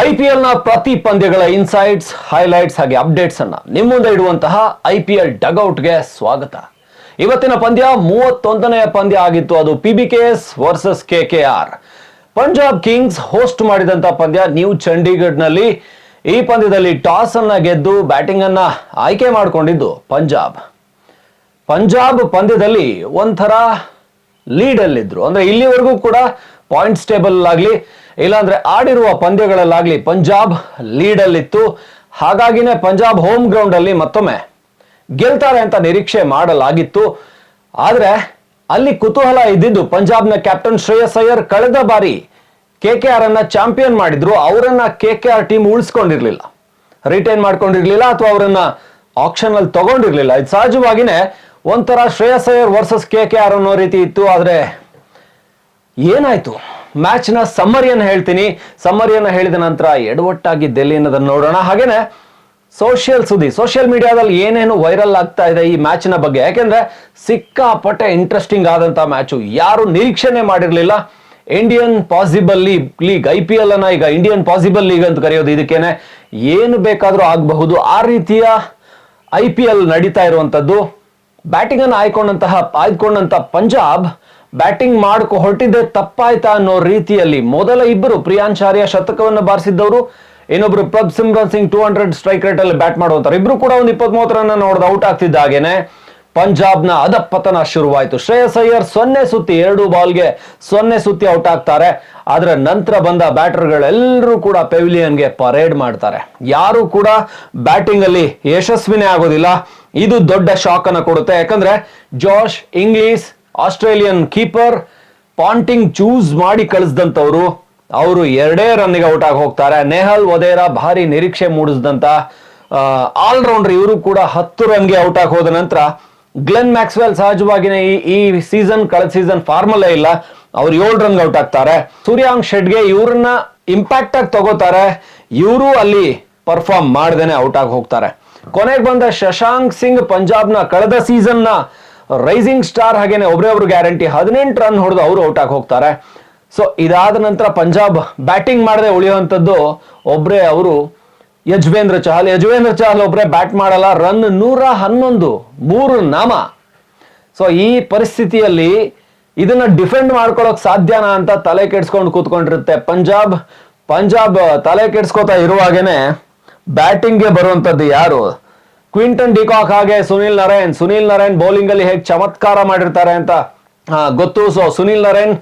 I P ಎಲ್ನ ಪ್ರತಿ ಪಂದ್ಯಗಳ insights highlights ಹಾಗೆ ಅಪ್ಡೇಟ್ಸ್ ಅನ್ನ ನಿಮ್ಮ ಮುಂದೆ ಇಡುವಂತಹ ಐ ಪಿ ಎಲ್ ಡಗ್ಔಟ್ಗೆ ಸ್ವಾಗತ. ಇವತ್ತಿನ ಪಂದ್ಯ ಮೂವತ್ತೊಂದನೆಯ ಪಂದ್ಯ ಆಗಿತ್ತು. ಅದು P B K S versus K K R Punjab Kings host ಮಾಡಿದಂತಹ ಪಂದ್ಯ ನ್ಯೂ ಚಂಡೀಗಢ್ನಲ್ಲಿ. ಈ ಪಂದ್ಯದಲ್ಲಿ ಟಾಸ್ ಅನ್ನ ಗೆದ್ದು ಬ್ಯಾಟಿಂಗ್ ಅನ್ನ ಆಯ್ಕೆ ಮಾಡಿಕೊಂಡಿದ್ದು ಪಂಜಾಬ್. ಪಂಜಾಬ್ ಪಂದ್ಯದಲ್ಲಿ ಒಂಥರ ಲೀಡ್ ಅಲ್ಲಿದ್ರು. ಅಂದ್ರೆ ಇಲ್ಲಿವರೆಗೂ ಕೂಡ ಪಾಯಿಂಟ್ಸ್ ಟೇಬಲ್ ಆಗ್ಲಿ ಇಲ್ಲಾಂದ್ರೆ ಆಡಿರುವ ಪಂದ್ಯಗಳಲ್ಲಾಗ್ಲಿ ಪಂಜಾಬ್ ಲೀಡ್ ಅಲ್ಲಿತ್ತು ಹಾಗಾಗಿನೇ ಪಂಜಾಬ್ ಹೋಮ್ ಗ್ರೌಂಡ್ ಅಲ್ಲಿ ಮತ್ತೊಮ್ಮೆ ಗೆಲ್ತಾರೆ ಅಂತ ನಿರೀಕ್ಷೆ ಮಾಡಲಾಗಿತ್ತು. ಆದ್ರೆ ಅಲ್ಲಿ ಕುತೂಹಲ ಇದ್ದಿದ್ದು ಪಂಜಾಬ್ನ ಕ್ಯಾಪ್ಟನ್ ಶ್ರೇಯಸ್ ಅಯ್ಯರ್ ಕಳೆದ ಬಾರಿ ಕೆ ಕೆ ಆರ್ ಅನ್ನ ಚಾಂಪಿಯನ್ ಮಾಡಿದ್ರು. ಅವರನ್ನ ಕೆ ಕೆ ಆರ್ ಟೀಮ್ ಉಳಿಸ್ಕೊಂಡಿರ್ಲಿಲ್ಲ. ರಿಟೈನ್ ಮಾಡ್ಕೊಂಡಿರ್ಲಿಲ್ಲ ಅಥವಾ ಅವರನ್ನ ಆಕ್ಷನ್ ಅಲ್ಲಿ ತಗೊಂಡಿರ್ಲಿಲ್ಲ. ಇದು ಸಹಜವಾಗಿನೇ ಒಂಥರ Shreyas Iyer versus K K R ಅನ್ನೋ ರೀತಿ ಇತ್ತು. ಆದ್ರೆ ಏನಾಯ್ತು? ಮ್ಯಾಚ್ನ ಸಮ್ಮರಿಯನ್ನು ಹೇಳ್ತೀನಿ. ಸಮ್ಮರಿಯನ್ನು ಹೇಳಿದ ನಂತರ ಎಡವಟ್ಟಾಗಿ ಡೆಲ್ಲಿ ಅನ್ನೋದನ್ನು ನೋಡೋಣ. ಹಾಗೇನೆ ಸೋಷಿಯಲ್ ಸುದ್ದಿ. ಸೋಷಿಯಲ್ ಮೀಡಿಯಾದಲ್ಲಿ ಏನೇನು ವೈರಲ್ ಆಗ್ತಾ ಇದೆ ಈ ಮ್ಯಾಚ್ನ ಬಗ್ಗೆ? ಯಾಕೆಂದ್ರೆ ಸಿಕ್ಕಾಪಟ್ಟೆ ಇಂಟ್ರೆಸ್ಟಿಂಗ್ ಆದಂತ ಮ್ಯಾಚು. ಯಾರು ನಿರೀಕ್ಷೆನೆ ಮಾಡಿರಲಿಲ್ಲ. Indian possible league league I P L ಅನ್ನ ಈಗ ಇಂಡಿಯನ್ ಪಾಸಿಬಲ್ ಲೀಗ್ ಅಂತ ಕರೆಯೋದು. ಇದಕ್ಕೇನೆ ಏನು ಬೇಕಾದರೂ ಆಗಬಹುದು. ಆ ರೀತಿಯ ಐ ಪಿ ಎಲ್ ನಡೀತಾ ಇರುವಂತದ್ದು ಬ್ಯಾಟಿಂಗ್ ಅನ್ನು ಆಯ್ಕೊಂಡಂತಹ ಆಯ್ದುಕೊಂಡಂತಹ ಪಂಜಾಬ್ ಬ್ಯಾಟಿಂಗ್ ಮಾಡ್ಕೊ ಹೊರಟಿದ್ದೆ ತಪ್ಪಾಯ್ತಾ ಅನ್ನೋ ರೀತಿಯಲ್ಲಿ. ಮೊದಲ ಇಬ್ಬರು ಪ್ರಿಯಾಂಚಾರ್ಯ ಶತಕವನ್ನು ಬಾರಿಸಿದ್ದವರು, ಇನ್ನೊಬ್ರು Prabhsimran Singh two hundred strike rate ಅಲ್ಲಿ ಬ್ಯಾಟ್ ಮಾಡುವಂತಾರೆ ಇಬ್ರು ಕೂಡ ಒಂದು ಇಪ್ಪತ್ತ್ ಮೂವತ್ತು ರನ್ ನೋಡಿದ ಔಟ್ ಆಗ್ತಿದ್ದ ಆಗ್ತಿದ್ದಾಗೇನೆ ಪಂಜಾಬ್ನ ಅಧಪತನ ಶುರುವಾಯಿತು. ಶ್ರೇಯಸ್ ಅಯ್ಯರ್ ಸೊನ್ನೆ ಸುತ್ತಿ ಎರಡು ಬಾಲ್ಗೆ ಸೊನ್ನೆ ಸುತ್ತಿ ಔಟ್ ಆಗ್ತಾರೆ. ಅದರ ನಂತರ ಬಂದ ಬ್ಯಾಟರ್ಗಳೆಲ್ಲರೂ ಕೂಡ ಪೆವಿಲಿಯನ್ಗೆ ಪರೇಡ್ ಮಾಡ್ತಾರೆ. ಯಾರು ಕೂಡ ಬ್ಯಾಟಿಂಗ್ ಅಲ್ಲಿ ಯಶಸ್ವಿನೇ ಆಗೋದಿಲ್ಲ. ಇದು ದೊಡ್ಡ ಶಾಕ್ ಅನ್ನ ಕೊಡುತ್ತೆ. ಯಾಕಂದ್ರೆ Josh, Inglis Australian keeper Ponting choose ಮಾಡಿ ಕಳಿಸಿದಂಥವ್ರು, ಅವರು ಎರಡೇ ರನ್ನಿಗೆ ಔಟ್ ಆಗಿ ಹೋಗ್ತಾರೆ. ನೆಹಲ್ ವದೇರಾ ಭಾರಿ ನಿರೀಕ್ಷೆ ಮೂಡಿಸಿದಂತ ಆಲ್ರೌಂಡರ್ ಇವರು ಕೂಡ ಹತ್ತು ರನ್ಗೆ ಔಟ್ ಆಗಿ ಹೋದ ನಂತರ ಗ್ಲೆನ್ ಮ್ಯಾಕ್ಸ್ವೆಲ್ ಸಹಜವಾಗಿನೇ ಈ ಈ ಸೀಸನ್ ಕಳೆದ ಸೀಸನ್ ಫಾರ್ಮಲ್ಲೇ ಇಲ್ಲ. ಅವ್ರು ಏಳು ರನ್ ಔಟ್ ಆಗ್ತಾರೆ. ಸೂರ್ಯಾಂಗ್ ಶೆಡ್ಗೆ ಇವ್ರನ್ನ ಇಂಪ್ಯಾಕ್ಟ್ ಆಗಿ ತಗೋತಾರೆ. ಇವರು ಅಲ್ಲಿ ಪರ್ಫಾರ್ಮ್ ಮಾಡ್ದೇನೆ ಔಟ್ ಆಗಿ ಹೋಗ್ತಾರೆ. ಕೊನೆಗೆ ಬಂದ ಶಶಾಂಕ್ ಸಿಂಗ್ ಪಂಜಾಬ್ನ ಕಳೆದ ಸೀಸನ್ನ ರೈಸಿಂಗ್ ಸ್ಟಾರ್ ಹಾಗೇನೆ ಒಬ್ಬರೇ ಒಬ್ರು ಗ್ಯಾರಂಟಿ ಹದಿನೆಂಟು ರನ್ ಹೊಡೆದು ಅವರು ಔಟ್ ಆಗಿ ಹೋಗ್ತಾರೆ. ಸೊ ಇದಾದ ನಂತರ ಪಂಜಾಬ್ ಬ್ಯಾಟಿಂಗ್ ಮಾಡದೆ ಉಳಿಯುವಂಥದ್ದು ಒಬ್ರೇ ಅವರು ಯಜ್ವೇಂದ್ರ ಚಹಲ್. ಯಜ್ವೇಂದ್ರ ಚಹಲ್ ಒಬ್ಬರೇ ಬ್ಯಾಟ್ ಮಾಡಲ್ಲ ರನ್ ನೂರ ಹನ್ನೊಂದು, ಮೂರು ನಾಮ. ಸೊ ಈ ಪರಿಸ್ಥಿತಿಯಲ್ಲಿ ಇದನ್ನ ಡಿಫೆಂಡ್ ಮಾಡ್ಕೊಳಕ್ ಸಾಧ್ಯನಾ ಅಂತ ತಲೆ ಕೆಡ್ಸ್ಕೊಂಡು ಕೂತ್ಕೊಂಡಿರುತ್ತೆ ಪಂಜಾಬ್ ಪಂಜಾಬ್ ತಲೆ ಕೆಡ್ಸ್ಕೊತಾ ಇರುವಾಗೇನೆ ಬ್ಯಾಟಿಂಗ್ಗೆ ಬರುವಂತದ್ದು ಯಾರು? ಕ್ವಿಂಟನ್ ಡಿಕಾಕ್ ಹಾಗೆ ಸುನಿಲ್ ನರೇನ್ ಸುನಿಲ್ ನರೇನ್ ಬೌಲಿಂಗ್ ಅಲ್ಲಿ ಹೇಗೆ ಚಮತ್ಕಾರ ಮಾಡಿರ್ತಾರೆ ಅಂತ ಗೊತ್ತು. ಸೊ ಸುನಿಲ್ ನರೇನ್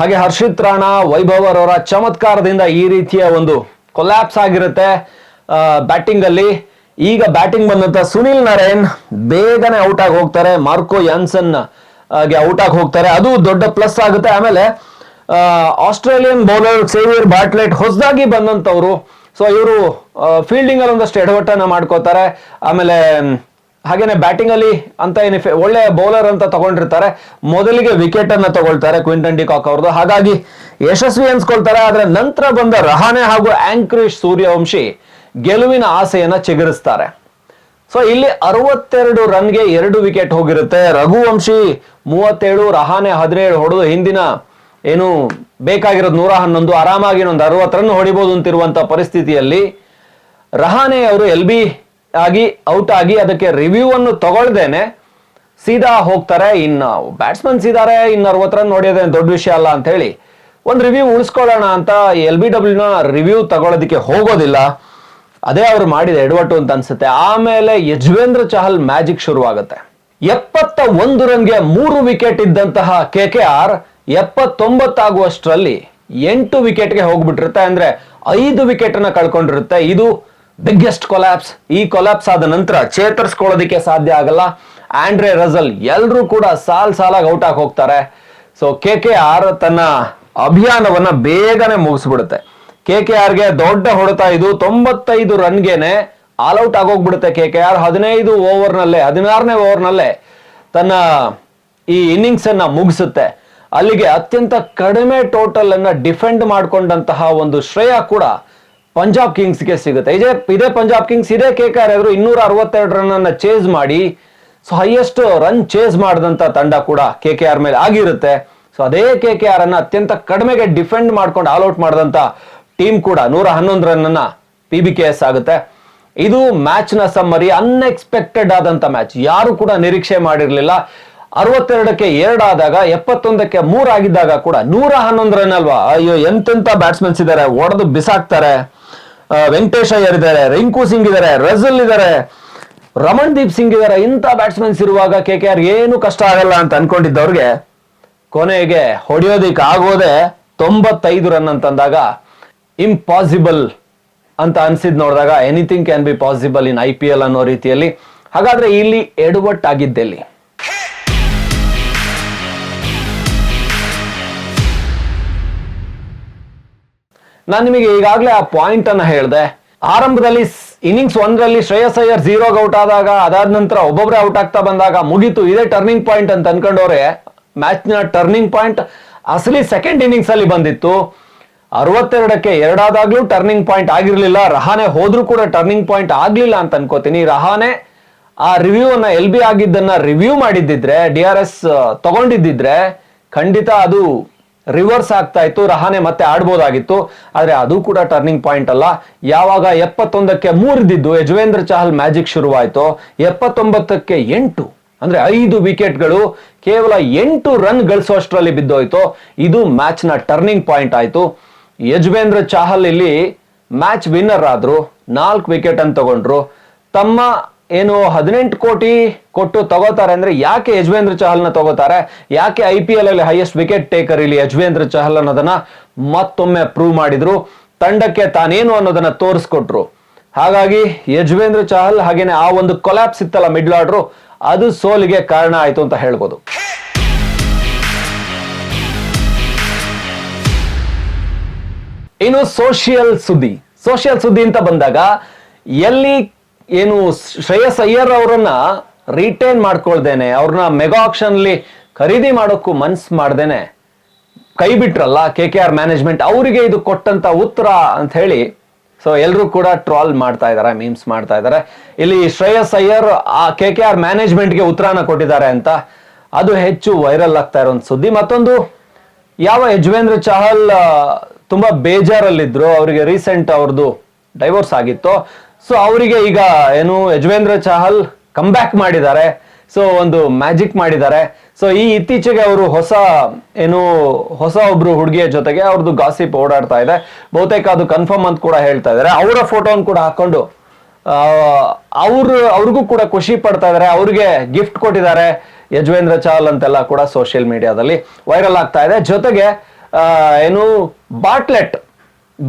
ಹಾಗೆ ಹರ್ಷಿತ್ ರಾಣಾ, ವೈಭವ್ ಅವರ ಚಮತ್ಕಾರದಿಂದ ಈ ರೀತಿಯ ಒಂದು ಕೊಲ್ಯಾಪ್ಸ್ ಆಗಿರುತ್ತೆ ಬ್ಯಾಟಿಂಗ್ ಅಲ್ಲಿ. ಈಗ ಬ್ಯಾಟಿಂಗ್ ಬಂದಂತ ಸುನಿಲ್ ನರೇನ್ ಬೇಗನೆ ಔಟ್ ಆಗಿ ಹೋಗ್ತಾರೆ. ಮಾರ್ಕೋ ಯಾನ್ಸನ್ಗೆ ಔಟ್ ಆಗಿ ಹೋಗ್ತಾರೆ. ಅದು ದೊಡ್ಡ ಪ್ಲಸ್ ಆಗುತ್ತೆ. ಆಮೇಲೆ ಆಸ್ಟ್ರೇಲಿಯನ್ ಬೌಲರ್ ಸೇವಿಯರ್ ಬಾಟ್ಲೆಟ್ ಹೊಸದಾಗಿ ಬಂದಂತವ್ರು ಸೊ ಇವರು ಫೀಲ್ಡಿಂಗ್ ಅಲ್ಲಿ ಒಂದಷ್ಟು ಎಡವಟ್ಟನ್ನ ಮಾಡ್ಕೋತಾರೆ. ಆಮೇಲೆ ಹಾಗೇನೆ ಬ್ಯಾಟಿಂಗ್ ಅಲ್ಲಿ ಅಂತ ಏನು ಒಳ್ಳೆ ಬೌಲರ್ ಅಂತ ತಗೊಂಡಿರ್ತಾರೆ. ಮೊದಲಿಗೆ ವಿಕೆಟ್ ಅನ್ನ ತಗೊಳ್ತಾರೆ ಕ್ವಿಂಟನ್ ಡಿಕಾಕ್ ಅವ್ರದ್ದು ಹಾಗಾಗಿ ಯಶಸ್ವಿ ಅನ್ಸ್ಕೊಳ್ತಾರೆ ಆದ್ರೆ ನಂತರ ಬಂದ ರಹಾನೆ ಹಾಗೂ ಆಂಕ್ರಿಶ್ ಸೂರ್ಯವಂಶಿ ಗೆಲುವಿನ ಆಸೆಯನ್ನ ಚಿಗುರಿಸ್ತಾರೆ. ಸೊ ಇಲ್ಲಿ ಅರವತ್ತೆರಡು ರನ್ಗೆ ಎರಡು ವಿಕೆಟ್ ಹೋಗಿರುತ್ತೆ. ರಘುವಂಶಿ ಮೂವತ್ತೇಳು, ರಹಾನೆ ಹದಿನೇಳು ಹೊಡೆದು ಹಿಂದಿನ ಏನು ಬೇಕಾಗಿರೋದು ನೂರ ಹನ್ನೊಂದು, ಆರಾಮಾಗಿ ಇನ್ನೊಂದು ಅರವತ್ತು ರನ್ ಹೊಡಿಬೋದು ಅಂತಿರುವಂತ ಪರಿಸ್ಥಿತಿಯಲ್ಲಿ ರಹಾನೆ ಅವರು ಎಲ್ ಬಿ ಆಗಿ, ಔಟ್ ಆಗಿ ಅದಕ್ಕೆ ರಿವ್ಯೂ ಅನ್ನು ತಗೊಳ್ದೇನೆ. ಸೀದಾ ಹೋಗ್ತಾರೆ. ಇನ್ನು ಬ್ಯಾಟ್ಸ್ಮನ್ಸ್ ಇದ್ದಾರೆ ಇನ್ನು ಅರವತ್ತು ರನ್ ದೊಡ್ಡ ವಿಷಯ ಅಲ್ಲ ಅಂತ ಹೇಳಿ ಒಂದು ರಿವ್ಯೂ ಉಳಿಸ್ಕೊಳ್ಳೋಣ ಅಂತ ಎಲ್ ಬಿ ಡಬ್ಲ್ಯೂನ ರಿವ್ಯೂ ತಗೊಳ್ಳೋದಕ್ಕೆ ಹೋಗೋದಿಲ್ಲ. ಅದೇ ಅವ್ರು ಮಾಡಿದ ಎಡವಟ್ಟು ಅಂತ ಅನ್ಸುತ್ತೆ. ಆಮೇಲೆ ಯಜ್ವೇಂದ್ರ ಚಹಲ್ ಮ್ಯಾಜಿಕ್ ಶುರುವಾಗುತ್ತೆ. ಎಪ್ಪತ್ತ ಒಂದು ರನ್ಗೆ ಮೂರು ವಿಕೆಟ್ ಇದ್ದಂತಹ ಕೆ ಕೆ ಆರ್ ಎಪ್ಪತ್ತೊಂಬತ್ತಾಗುವಷ್ಟರಲ್ಲಿ ಎಂಟು ವಿಕೆಟ್ಗೆ ಹೋಗ್ಬಿಟ್ಟಿರುತ್ತೆ. ಅಂದ್ರೆ ಐದು ವಿಕೆಟ್ ಅನ್ನ ಕಳ್ಕೊಂಡಿರುತ್ತೆ. ಇದು ಬಿಗ್ಗೆಸ್ಟ್ ಕೊಲ್ಯಾಪ್ಸ್ ಈ ಕೊಲ್ಯಾಪ್ಸ್ ಆದ ನಂತರ ಚೇತರಿಸ್ಕೊಳ್ಳೋದಕ್ಕೆ ಸಾಧ್ಯ ಆಗಲ್ಲ. ಆಂಡ್ರೆ ರಜಲ್ ಎಲ್ಲರೂ ಕೂಡ ಸಾಲ್ ಸಾಲಾಗಿ ಔಟ್ ಆಗಿ ಹೋಗ್ತಾರೆ. ಸೊ ಕೆ ಕೆ ಆರ್ ತನ್ನ ಅಭಿಯಾನವನ್ನ ಬೇಗನೆ ಮುಗಿಸ್ಬಿಡುತ್ತೆ. ಕೆ ಕೆ ಆರ್ಗೆ ದೊಡ್ಡ ಹೊಡೆತ ಇದು. ತೊಂಬತ್ತೈದು ರನ್ಗೆನೆ ಆಲ್ ಔಟ್ ಆಗೋಗ್ಬಿಡುತ್ತೆ ಕೆ ಕೆ ಆರ್. ಹದಿನೈದು ಓವರ್ನಲ್ಲೇ, ಹದಿನಾರನೇ ಓವರ್ನಲ್ಲೇ ತನ್ನ ಈ ಇನ್ನಿಂಗ್ಸ್ ಅನ್ನ ಮುಗಿಸುತ್ತೆ. ಅಲ್ಲಿಗೆ ಅತ್ಯಂತ ಕಡಿಮೆ ಟೋಟಲ್ ಅನ್ನ ಡಿಫೆಂಡ್ ಮಾಡಿಕೊಂಡಂತಹ ಒಂದು ಶ್ರೇಯ ಕೂಡ ಪಂಜಾಬ್ ಕಿಂಗ್ಸ್ಗೆ ಸಿಗುತ್ತೆ. ಇದೇ ಇದೇ ಪಂಜಾಬ್ ಕಿಂಗ್ಸ್ ಇದೇ ಕೆ ಕೆ ಆರ್ ಎದುರು ಇನ್ನೂರ ಅರವತ್ತೆರಡು ರನ್ ಅನ್ನ ಚೇಸ್ ಮಾಡಿ ಸೊ ಹೈಯೆಸ್ಟ್ ರನ್ ಚೇಸ್ ಮಾಡಿದಂತ ತಂಡ ಕೂಡ ಕೆ ಕೆ ಆರ್ ಮೇಲೆ ಆಗಿರುತ್ತೆ. ಸೊ ಅದೇ ಕೆ ಕೆ ಆರ್ ಅನ್ನ ಅತ್ಯಂತ ಕಡಿಮೆಗೆ ಡಿಫೆಂಡ್ ಮಾಡ್ಕೊಂಡು ಆಲ್ ಔಟ್ ಮಾಡಿದಂತ ಟೀಮ್ ಕೂಡ ನೂರ ಹನ್ನೊಂದು ರನ್ ಅನ್ನ ಪಿ ಬಿ ಕೆ ಎಸ್ ಆಗುತ್ತೆ. ಇದು ಮ್ಯಾಚ್ನ ಸಮ್ಮರಿ ಅನ್ಎಕ್ಸ್ಪೆಕ್ಟೆಡ್ ಆದಂತ ಮ್ಯಾಚ್ ಯಾರು ಕೂಡ ನಿರೀಕ್ಷೆ ಮಾಡಿರ್ಲಿಲ್ಲ. ಅರವತ್ತೆರಡಕ್ಕೆ ಎರಡು ಆದಾಗ ಎಪ್ಪತ್ತೊಂದಕ್ಕೆ ಮೂರ್ ಆಗಿದ್ದಾಗ ಕೂಡ ನೂರ ಹನ್ನೊಂದು ರನ್ ಅಲ್ವಾ? ಅಯ್ಯೋ ಎಂತೆಂತ ಬ್ಯಾಟ್ಸ್ಮನ್ಸ್ ಇದ್ದಾರೆ. ಒಡೆದು ಬಿಸಾಕ್ತಾರೆ. ವೆಂಕಟೇಶ ಅಯ್ಯರ್ ಇದ್ದಾರೆ, ರಿಂಕು ಸಿಂಗ್ ಇದ್ದಾರೆ, ರಜಲ್ ಇದ್ದಾರೆ ರಮಣ್ ದೀಪ್ ಸಿಂಗ್ ಇದ್ದಾರೆ. ಇಂಥ ಬ್ಯಾಟ್ಸ್ಮನ್ಸ್ ಇರುವಾಗ ಕೆ ಕೆ ಆರ್ ಏನು ಕಷ್ಟ ಆಗಲ್ಲ ಅಂತ ಅನ್ಕೊಂಡಿದ್ದವ್ರಿಗೆ ಕೊನೆಗೆ ಹೊಡೆಯೋದಿಕ್ ಆಗೋದೆ ತೊಂಬತ್ತೈದು ರನ್ ಅಂತಂದಾಗ ಇಂಪಾಸಿಬಲ್ ಅಂತ ಅನ್ಸಿದ್ ನೋಡಿದಾಗ anything can be possible in I P L ಅನ್ನೋ ರೀತಿಯಲ್ಲಿ. ಹಾಗಾದ್ರೆ ಇಲ್ಲಿ ಎಡವಟ್ಟಾಗಿದ್ದೆಲ್ಲಿ ನಾನು ನಿಮಗೆ ಈಗಾಗಲೇ ಆ ಪಾಯಿಂಟ್ ಅನ್ನ ಹೇಳಿದೆ. ಆರಂಭದಲ್ಲಿ ಇನ್ನಿಂಗ್ಸ್ ಒಂದರಲ್ಲಿ ಶ್ರೇಯಸ್ ಅಯ್ಯರ್ ಝೀರೋಗೆ ಔಟ್ ಆದಾಗ, ಅದಾದ ನಂತರ ಒಬ್ಬೊಬ್ಬರೇ ಔಟ್ ಆಗ್ತಾ ಬಂದಾಗ ಮುಗೀತು. ಇದೇ ಟರ್ನಿಂಗ್ ಪಾಯಿಂಟ್ ಅಂತ ಅನ್ಕೊಂಡವ್ರೆ ಮ್ಯಾಚ್ನ ಟರ್ನಿಂಗ್ ಪಾಯಿಂಟ್ ಅಸಲಿ ಸೆಕೆಂಡ್ ಇನ್ನಿಂಗ್ಸ್ ಅಲ್ಲಿ ಬಂದಿತ್ತು. ಅರವತ್ತೆರಡಕ್ಕೆ ಎರಡಾದಾಗ್ಲೂ ಟರ್ನಿಂಗ್ ಪಾಯಿಂಟ್ ಆಗಿರಲಿಲ್ಲ. ರಹಾನೆ ಹೋದ್ರೂ ಕೂಡ ಟರ್ನಿಂಗ್ ಪಾಯಿಂಟ್ ಆಗ್ಲಿಲ್ಲ ಅಂತ ಅನ್ಕೋತೀನಿ. ರಹಾನೆ ಆ ರಿವ್ಯೂ ಅನ್ನ ಎಲ್ ಬಿ ಆಗಿದ್ದನ್ನ ರಿವ್ಯೂ ಮಾಡಿದ್ದಿದ್ರೆ, ಡಿ ಆರ್ ಎಸ್ ತಗೊಂಡಿದ್ದಿದ್ರೆ ಖಂಡಿತ ಅದು ರಿವರ್ಸ್ ಆಗ್ತಾ ಇತ್ತು, ರಹಾನೆ ಮತ್ತೆ ಆಡ್ಬೋದಾಗಿತ್ತು, ಆದ್ರೆ ಅದು ಕೂಡ ಟರ್ನಿಂಗ್ ಪಾಯಿಂಟ್ ಅಲ್ಲ. ಯಾವಾಗ ಎಪ್ಪತ್ತೊಂದಕ್ಕೆ ಮೂರಿದ್ದು ಯಜುವೇಂದ್ರ ಚಹಲ್ ಮ್ಯಾಜಿಕ್ ಶುರುವಾಯಿತು. ಎಪ್ಪತ್ತೊಂಬತ್ತಕ್ಕೆ ಎಂಟು, ಅಂದ್ರೆ ಐದು ವಿಕೆಟ್ಗಳು ಕೇವಲ ಎಂಟು ರನ್ ಗಳಿಸುವಷ್ಟರಲ್ಲಿ ಬಿದ್ದೋಯ್ತು. ಇದು ಮ್ಯಾಚ್ನ ಟರ್ನಿಂಗ್ ಪಾಯಿಂಟ್ ಆಯಿತು. ಯಜುವೇಂದ್ರ ಚಾಹಲ್ ಇಲ್ಲಿ ಮ್ಯಾಚ್ ವಿನ್ನರ್ ಆದ್ರು, ನಾಲ್ಕು ವಿಕೆಟ್ ಅನ್ನು ತಗೊಂಡ್ರು. ತಮ್ಮ ಏನು ಹದಿನೆಂಟು ಕೋಟಿ ಕೊಟ್ಟು ತಗೋತಾರೆ ಅಂದ್ರೆ ಯಾಕೆ ಯಜ್ವೇಂದ್ರ ಚಹಲ್ನ ತಗೋತಾರೆ? ಯಾಕೆ ಐ ಪಿ ಎಲ್ ಅಲ್ಲಿ ಹೈಯೆಸ್ಟ್ ವಿಕೆಟ್ ಟೇಕರ್ ಇಲ್ಲಿ ಯಜ್ವೇಂದ್ರ ಚಹಲ್ ಅನ್ನೋದನ್ನ ಮತ್ತೊಮ್ಮೆ ಪ್ರೂವ್ ಮಾಡಿದ್ರು? ತಂಡಕ್ಕೆ ತಾನೇನು ಅನ್ನೋದನ್ನ ತೋರಿಸ್ಕೊಟ್ರು? ಹಾಗಾಗಿ ಯಜ್ವೇಂದ್ರ ಚಹಲ್ ಹಾಗೇನೆ ಆ ಒಂದು ಕೊಲಾಪ್ಸ್ ಇತ್ತಲ್ಲ ಮಿಡ್ಲ್ ಆರ್ಡ್ರು ಅದು ಸೋಲಿಗೆ ಕಾರಣ ಆಯ್ತು ಅಂತ ಹೇಳ್ಬೋದು. ಇನ್ನು ಸೋಷಿಯಲ್ ಸುದ್ದಿ. ಸೋಷಿಯಲ್ ಸುದ್ದಿ ಅಂತ ಬಂದಾಗ ಎಲ್ಲಿ ಏನು ಶ್ರೇಯಸ್ ಅಯ್ಯರ್ ಅವರನ್ನ ರಿಟೈನ್ ಮಾಡ್ಕೊಳ್ದೇನೆ, ಅವ್ರನ್ನ ಮೆಗಾ ಆಕ್ಷನ್ ಅಲ್ಲಿ ಖರೀದಿ ಮಾಡೋಕ್ಕೂ ಮನ್ಸ್ ಮಾಡ್ದೇನೆ. ಕೈ ಬಿಟ್ರಲ್ಲ ಕೆ ಕೆ ಆರ್ ಮ್ಯಾನೇಜ್ಮೆಂಟ್ ಅವರಿಗೆ ಇದು ಕೊಟ್ಟಂತ ಉತ್ತರ ಅಂತ ಹೇಳಿ ಸೊ ಎಲ್ಲರೂ ಕೂಡ ಟ್ರಾಲ್ ಮಾಡ್ತಾ ಇದ್ದಾರೆ ಮೀಮ್ಸ್ ಮಾಡ್ತಾ ಇದ್ದಾರೆ ಇಲ್ಲಿ ಶ್ರೇಯಸ್ ಅಯ್ಯರ್ ಆ ಕೆ ಕೆ ಆರ್ ಮ್ಯಾನೇಜ್ಮೆಂಟ್ಗೆ ಉತ್ತರನ ಕೊಟ್ಟಿದ್ದಾರೆ ಅಂತ. ಅದು ಹೆಚ್ಚು ವೈರಲ್ ಆಗ್ತಾ ಇರೋ ಸುದ್ದಿ. ಮತ್ತೊಂದು, ಯಾವ ಯಜ್ವೇಂದ್ರ ಚಹಲ್ ತುಂಬಾ ಬೇಜಾರಲ್ಲಿದ್ರು, ಅವರಿಗೆ ರೀಸೆಂಟ್ ಅವ್ರದ್ದು ಡೈವೋರ್ಸ್ ಆಗಿತ್ತು. ಸೊ ಅವರಿಗೆ ಈಗ ಏನು ಯಜ್ವೇಂದ್ರ ಚಹಲ್ ಕಮ್ ಬ್ಯಾಕ್ ಮಾಡಿದ್ದಾರೆ. ಸೊ ಒಂದು ಮ್ಯಾಜಿಕ್ ಮಾಡಿದ್ದಾರೆ. ಸೊ ಈ ಇತ್ತೀಚೆಗೆ ಅವರು ಹೊಸ ಏನು ಹೊಸ ಒಬ್ರು ಹುಡುಗಿಯ ಜೊತೆಗೆ ಅವ್ರದ್ದು ಗಾಸಿಪ್ ಓಡಾಡ್ತಾ ಇದೆ. ಬಹುತೇಕ ಅದು ಕನ್ಫರ್ಮ್ ಅಂತ ಕೂಡ ಹೇಳ್ತಾ ಇದ್ದಾರೆ. ಅವರ ಫೋಟೋನ್ ಕೂಡ ಹಾಕೊಂಡು ಅವರು, ಅವ್ರಿಗೂ ಕೂಡ ಖುಷಿ ಪಡ್ತಾ ಇದ್ದಾರೆ. ಅವ್ರಿಗೆ ಗಿಫ್ಟ್ ಕೊಟ್ಟಿದ್ದಾರೆ ಯಜ್ವೇಂದ್ರ ಚಾಲ್ ಅಂತೆಲ್ಲ ಕೂಡ ಸೋಷಿಯಲ್ ಮೀಡಿಯಾದಲ್ಲಿ ವೈರಲ್ ಆಗ್ತಾ ಇದೆ. ಜೊತೆಗೆ ಏನು ಬಾಟ್ಲೆಟ್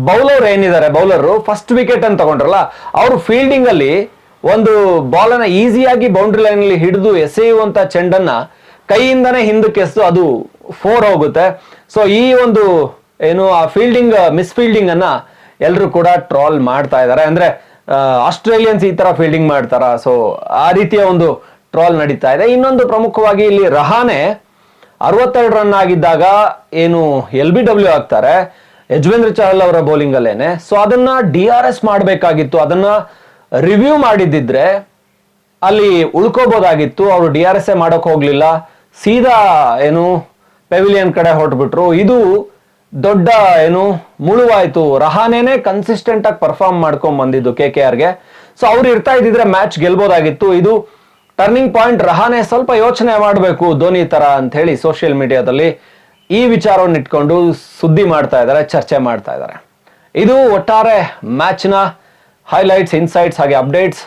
ಬೌಲರ್ ಏನಿದ್ದಾರೆ, ಬೌಲರ್ ಫಸ್ಟ್ ವಿಕೆಟ್ ಅಂತ ತಗೊಂಡ್ರಲ್ಲ, ಅವರು ಫೀಲ್ಡಿಂಗ್ ಅಲ್ಲಿ ಒಂದು ಬಾಲನ್ನ ಈಸಿಯಾಗಿ ಬೌಂಡ್ರಿ ಲೈನ್ ಅಲ್ಲಿ ಹಿಡಿದು ಎಸೆಯುವಂತ ಚೆಂಡನ್ನ ಕೈಯಿಂದನೇ ಹಿಂದಕ್ಕೆ ಎಸೆದು ಅದು ಫೋರ್ ಹೋಗುತ್ತೆ. ಸೊ ಈ ಒಂದು ಏನು ಆ ಫೀಲ್ಡಿಂಗ್ ಮಿಸ್ ಫೀಲ್ಡಿಂಗ್ ಅನ್ನ ಎಲ್ಲರೂ ಕೂಡ ಟ್ರಾಲ್ ಮಾಡ್ತಾ ಇದ್ದಾರೆ. ಅಂದ್ರೆ ಆಸ್ಟ್ರೇಲಿಯನ್ಸ್ ಈ ತರ ಫೀಲ್ಡಿಂಗ್ ಮಾಡ್ತಾರ? ಸೊ ಆ ರೀತಿಯ ಒಂದು ಟ್ರಾಲ್ ನಡೀತಾ ಇದೆ. ಇನ್ನೊಂದು ಪ್ರಮುಖವಾಗಿ ಇಲ್ಲಿ ರಹಾನೆ ಅರವತ್ತೆರಡು ರನ್ ಆಗಿದ್ದಾಗ ಏನು ಎಲ್ ಬಿ ಡಬ್ಲ್ಯೂ ಆಗ್ತಾರೆ. ಯಜ್ವೇಂದ್ರ ಚಹಲ್ ಅವರ ಬೌಲಿಂಗ್ ಅಲ್ಲೇನೆ. ಸೊ ಅದನ್ನ ಡಿ ಆರ್ ಎಸ್ ಮಾಡಬೇಕಾಗಿತ್ತು. ಅದನ್ನ ರಿವ್ಯೂ ಮಾಡಿದ್ದಿದ್ರೆ ಅಲ್ಲಿ ಉಳ್ಕೋಬೋದಾಗಿತ್ತು. ಅವರು ಡಿ ಆರ್ ಎಸ್ ಎ ಮಾಡೋಕೆ ಹೋಗ್ಲಿಲ್ಲ. ಸೀದಾ ಏನು ಪೆವಿಲಿಯನ್ ಕಡೆ ಹೊರಟ್ಬಿಟ್ರು. ಇದು ದೊಡ್ಡ ಏನು ಮುಳುವಾಯ್ತು. ರಹಾನೇನೆ ಕನ್ಸಿಸ್ಟೆಂಟ್ ಆಗಿ ಪರ್ಫಾರ್ಮ್ ಮಾಡ್ಕೊಂಡ್ ಬಂದಿದ್ದು ಕೆ ಕೆ ಆರ್ಗೆ. ಸೊ ಅವ್ರು ಇರ್ತಾ ಇದ್ದಿದ್ರೆ ಮ್ಯಾಚ್ ಗೆಲ್ಬೋದಾಗಿತ್ತು. ಇದು ಟರ್ನಿಂಗ್ ಪಾಯಿಂಟ್ ರಹಾನೆ ಸ್ವಲ್ಪ ಯೋಚನೆ ಮಾಡಬೇಕು ಧೋನಿ ತರ ಅಂತ ಹೇಳಿ ಸೋಷಿಯಲ್ ಮೀಡಿಯಾದಲ್ಲಿ ಈ ವಿಚಾರವನ್ನು ಇಟ್ಕೊಂಡು ಸುದ್ದಿ ಮಾಡ್ತಾ ಇದ್ದಾರೆ, ಚರ್ಚೆ ಮಾಡ್ತಾ ಇದ್ದಾರೆ. ಇದು ಒಟ್ಟಾರೆ ಮ್ಯಾಚ್ನ ಹೈಲೈಟ್ಸ್ ಇನ್ಸೈಟ್ಸ್ ಹಾಗೆ ಅಪ್ಡೇಟ್ಸ್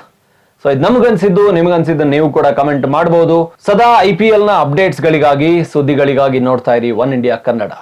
ಸೊ ಇದು ನಮಗನ್ಸಿದ್ದು, ನಿಮಗನ್ಸಿದ್ದು ನೀವು ಕೂಡ ಕಮೆಂಟ್ ಮಾಡಬಹುದು ಸದಾ ಐ ಪಿ ಎಲ್ನ ಅಪ್ಡೇಟ್ಸ್ಗಳಿಗಾಗಿ ಸುದ್ದಿಗಳಿಗಾಗಿ ನೋಡ್ತಾ ಇರಿ, ಒನ್ ಇಂಡಿಯಾ ಕನ್ನಡ.